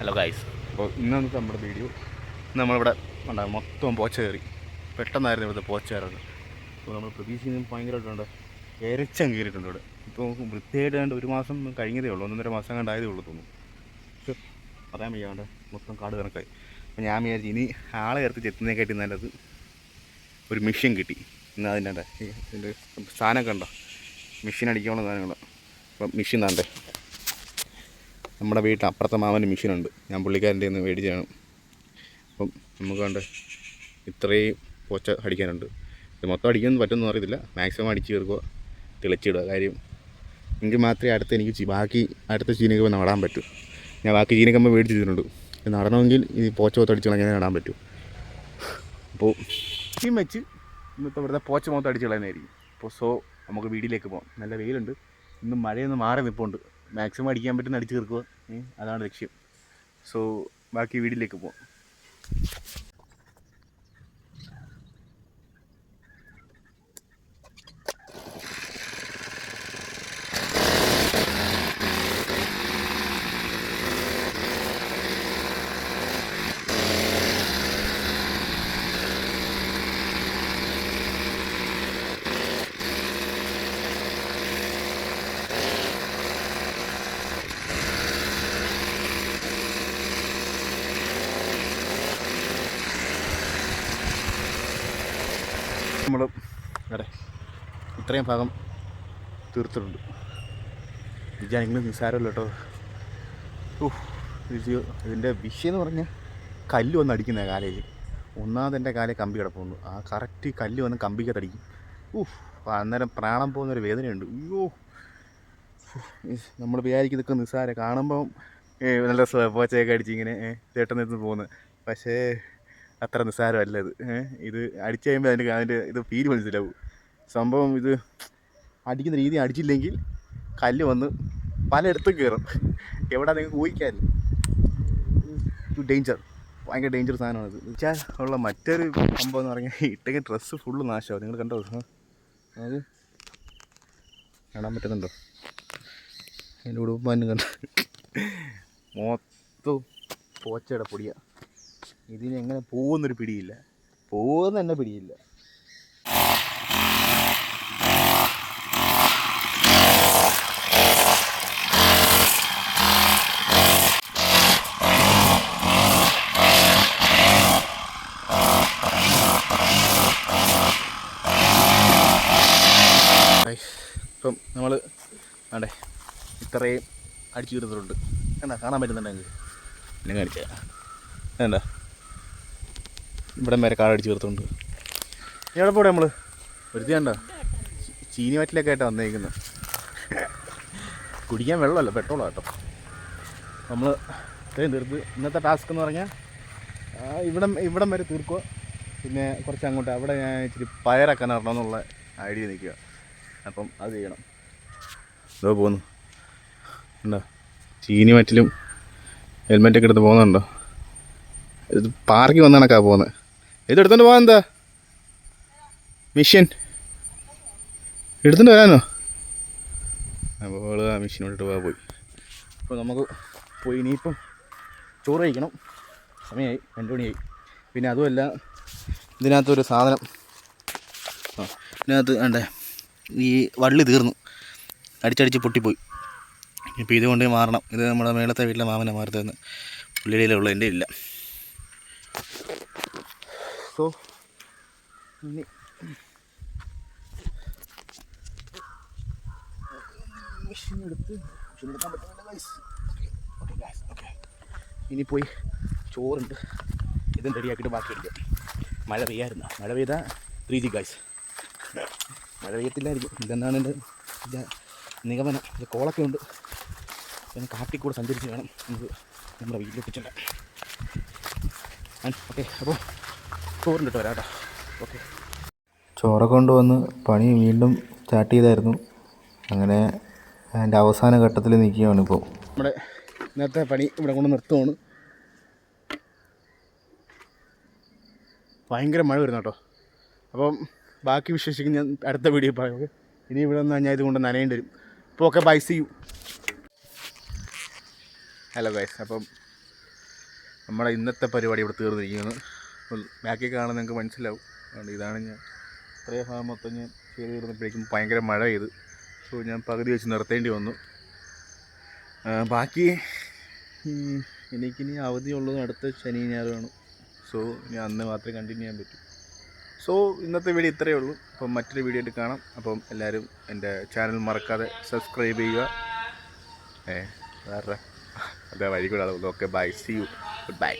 Hello guys അപ്പോൾ ഇന്നത്തെ നമ്മുടെ വീഡിയോ നമ്മളിവിടെ ഉണ്ടാകും മൊത്തം പോച്ച കയറി. പെട്ടെന്നായിരുന്നു ഇവിടുത്തെ പോച്ച കയറുന്നത്. അപ്പോൾ നമ്മൾ പ്രതീക്ഷിക്കുന്നതും ഭയങ്കരമായിട്ടുണ്ട്. എരച്ചം കയറിയിട്ടുണ്ട് ഇവിടെ. ഇപ്പോൾ നമുക്ക് വൃത്തിയായിട്ട് കണ്ട് ഒരു മാസം കഴിഞ്ഞതേ ഉള്ളൂ. ഒന്നൊന്നര മാസം കണ്ടായതേ ഉള്ളൂ തോന്നുന്നു. പക്ഷെ പറയാൻ വയ്യാണ്ട് മൊത്തം കാട് കണക്കായി. അപ്പോൾ ഞാൻ വിചാരിച്ചു ഇനി ആളെ ചേർത്ത് ചെത്തുന്നതിനെക്കാട്ടി നല്ലത് ഒരു മെഷീൻ കിട്ടി. ഇന്ന് അതിന്റെ ഇതിന്റെ കണ്ടോ? മെഷീൻ അടിക്കാനുള്ള സാധനങ്ങൾ അപ്പം മെഷീൻ താണ്ടേ നമ്മുടെ വീട്ടിൽ അപ്പുറത്തെ മാമന് മെഷീനുണ്ട്. ഞാൻ പുള്ളിക്കാരന്റെ നിന്ന് മേടിച്ചാണ് അപ്പം നമുക്ക് കണ്ട് ഇത്രയും പോച്ച അടിക്കാനുണ്ട്. ഇത് മൊത്തം അടിക്കുമെന്ന് പറ്റുമെന്ന് അറിയത്തില്ല. മാക്സിമം അടിച്ച് തീർക്കുക തെളിച്ചിടുക കാര്യം എങ്കിൽ മാത്രമേ അടുത്ത് എനിക്ക് ബാക്കി അടുത്ത ചീനിക്കമ്പ് നടാൻ പറ്റൂ. ഞാൻ ബാക്കി ചീനിക്കമ്പ് മേടിച്ച് വെച്ചിട്ടുണ്ട് നടണമെങ്കിൽ ഈ പോച്ച മൊത്തം അടിച്ച് കളഞ്ഞാൽ നടാൻ പറ്റൂ. അപ്പോൾ ഈ വെച്ച് ഇന്നത്തെ ഇവിടുത്തെ പോച്ച മൊത്തം അടിച്ച് കളയുന്നതായിരിക്കും. അപ്പോൾ സോ നമുക്ക് വീട്ടിലേക്ക് പോകാം നല്ല വെയിലുണ്ട്. ഇന്ന് മഴയൊന്നും മാറി നിൽപ്പുണ്ട്. മാക്സിമം അടിക്കാൻ പറ്റുന്ന അടിച്ച് തീർക്കുക അതാണ് ലക്ഷ്യം. സോ ബാക്കി വീട്ടിലേക്ക് പോകാം നമ്മൾ അതെ ഇത്രയും ഭാഗം തീർത്തിട്ടുണ്ട്. വിചാരിക്കുന്നത് നിസ്സാരമല്ല കേട്ടോ? ഓഹ് ഇത് ഇതിന്റെ വിഷയം എന്ന് പറഞ്ഞാൽ കല്ല് വന്ന് അടിക്കുന്ന കാലയിൽ ഒന്നാമത് എന്റെ കാലേ കമ്പി കിടപ്പുണ്ട്. ആ കറക്റ്റ് കല്ല് വന്ന് കമ്പിക്കത്തടിക്കും ഊഹ് അന്നേരം പ്രാണം പോകുന്നൊരു വേദനയുണ്ട്. അയ്യോ. നമ്മൾ വിചാരിക്കുന്നതൊക്കെ നിസ്സാരം. കാണുമ്പം നല്ല പോച്ചയൊക്കെ ചേട്ടൻ നിന്ന് പോകുന്നത്. പക്ഷേ അത്ര നിസ്സാരമല്ല ഇത്. ഇത് അടിച്ചു കഴിയുമ്പോൾ അതിന്റെ അതിന്റെ ഇത് ഫീൽ മനസ്സിലാവും. സംഭവം ഇത് അടിക്കുന്ന രീതി അടിച്ചില്ലെങ്കിൽ കല്ല് വന്ന് പലയിടത്തും കയറും എവിടെ നിങ്ങൾക്ക് ഊഹിക്കാമല്ലോ ഡേഞ്ചർ ഭയങ്കര ഡേഞ്ചർ സാധനമാണ് ഇത്. വെച്ചാൽ ഉള്ള മറ്റൊരു സംഭവം എന്ന് പറഞ്ഞാൽ ഇട്ടേക്ക് ഡ്രസ്സ് ഫുള്ള് നാശമാവും. നിങ്ങൾ കണ്ടോ? അത് കാണാൻ പറ്റുന്നുണ്ടോ? എന്റെ ഉടുപ്പാനും കണ്ടോ മൊത്തം പോച്ചയുടെ പൊടിയാ. ഇതിന് എങ്ങനെ പോകുന്നൊരു പിടിയില്ല. പോകുന്ന തന്നെ പിടിയില്ല. ഇപ്പം നമ്മൾ വേണ്ടേ ഇത്രയും അടിച്ചു തീർത്തിട്ടുണ്ട്. എന്താ കാണാൻ പറ്റുന്നുണ്ടെങ്കിൽ. പിന്നെ കാണിച്ച എന്താ ഇവിടം വരെ കാടടിച്ച് തീർത്തുണ്ട് എവിടെ പോടെ നമ്മൾ ഒരുത്തി കണ്ട? ചീനി വറ്റിലൊക്കെ ആയിട്ടാണ് വന്നേക്കുന്നത് കുടിക്കാൻ വെള്ളമല്ല പെട്രോളാണ് കേട്ടോ. നമ്മൾ ഇത്രയും തീർത്ത് ഇന്നത്തെ ടാസ്ക് എന്ന് പറഞ്ഞാൽ ഇവിടം ഇവിടം വരെ തീർക്കുക. പിന്നെ കുറച്ച് അങ്ങോട്ട് അവിടെ ഞാൻ ഇച്ചിരി പയറൊക്കെ നടണം എന്നുള്ള ഐഡിയ നിൽക്കുക. അപ്പം അത് ചെയ്യണം. ഇതോ പോകുന്നു. ഉണ്ടോ ചീനി മറ്റിലും ഹെൽമെറ്റൊക്കെ എടുത്ത് പോകുന്നുണ്ടോ? ഇത് പാർക്കിൽ വന്നാണൊക്കെ പോകുന്നത് ഇത് എടുത്തോണ്ട് പോകാൻ എന്താ മിഷ്യൻ. എടുത്തോണ്ട് വരാനോ? അപ്പോൾ ആ ഇട്ടിട്ട് പോകാൻ പോയി. അപ്പോൾ നമുക്ക് പോയി ഇനിയിപ്പം ചോറ് കഴിക്കണം. സമയമായി രണ്ട് മണിയായി. പിന്നെ അതുമല്ല ഇതിനകത്തൊരു സാധനം. ആ ഇതിനകത്ത് വേണ്ടേ ഈ വള്ളി തീർന്നു. അടിച്ചടിച്ച് പൊട്ടിപ്പോയി. ഇപ്പോൾ ഇതുകൊണ്ട് മാറണം. ഇത് നമ്മുടെ മേളത്തെ വീട്ടിലെ മാമനെ മാറത്തേന്ന് പുള്ളിയുടെ പുള്ളിയിലുള്ളതിന്റെ ഇല്ല. സോ ഇനി ഇനി പോയി ചോറുണ്ട്. ഇതും റെഡിയാക്കിയിട്ട് ബാക്കി എടുക്കാം. മഴ പെയ്യായിരുന്നു. മഴ പെയ്താൽ ത്രീ ജി ഗൈസ് മഴ പെയ്യത്തില്ലായിരിക്കും ഇതെന്നാണ് എന്റെ ഇതിന്റെ നിഗമനം. ഇത് കോളൊക്കെ ഉണ്ട്. പിന്നെ കാട്ടിൽ കൂടെ സഞ്ചരിച്ച് വേണം. നമുക്ക് നമ്മുടെ വീട്ടിലെത്തിച്ചില്ല ഓക്കെ അപ്പോൾ കേട്ടോ വരാം കേട്ടോ. ഓക്കെ. ചോറ കൊണ്ടുവന്ന് പണി വീണ്ടും സ്റ്റാർട്ട് ചെയ്തായിരുന്നു. അങ്ങനെ അതിന്റെ അവസാന ഘട്ടത്തിൽ നിൽക്കുകയാണ് ഇപ്പോൾ. നമ്മുടെ ഇന്നത്തെ പണി ഇവിടെ കൊണ്ട് നിർത്തുവാണ്. ഭയങ്കര മഴ വരുന്നു കേട്ടോ. അപ്പം ബാക്കി വിശ്വസിക്കും ഞാൻ അടുത്ത വീഡിയോ പറയാം ഇനി ഇവിടെ നിന്ന് ഞാൻ ഇതുകൊണ്ട് നനയേണ്ടി വരും. അപ്പോൾ okay bye see you hello guys അപ്പം നമ്മുടെ ഇന്നത്തെ പരിപാടി ഇവിടെ തീർന്നിരിക്കുകയാണ്. അപ്പോൾ ബാക്കി കാണാൻ നിങ്ങൾക്ക് മനസ്സിലാവും. അതുകൊണ്ട് ഇതാണ് ഞാൻ. ഇത്രയും ഭാഗം മൊത്തം ഞാൻ ചെയ്ത് തീർന്നപ്പോഴേക്കും ഭയങ്കര മഴ പെയ്ത്. സോ ഞാൻ പകുതി വെച്ച് നിർത്തേണ്ടി വന്നു. ബാക്കി അവധി അവധിയുള്ളത് അടുത്ത ശനി ഞായറാണ് സോ ഞാൻ അന്ന് മാത്രമേ കണ്ടിന്യൂ ചെയ്യാൻ പറ്റൂ. സോ ഇന്നത്തെ വീഡിയോ ഇത്രയേ ഉള്ളൂ. അപ്പം മറ്റൊരു വീഡിയോ ആയിട്ട് കാണാം. അപ്പം എല്ലാവരും എന്റെ ചാനൽ മറക്കാതെ സബ്സ്ക്രൈബ് ചെയ്യുക. ഏ വേറെ. അതെ വഴി കൂടാതെ okay bye see you goodbye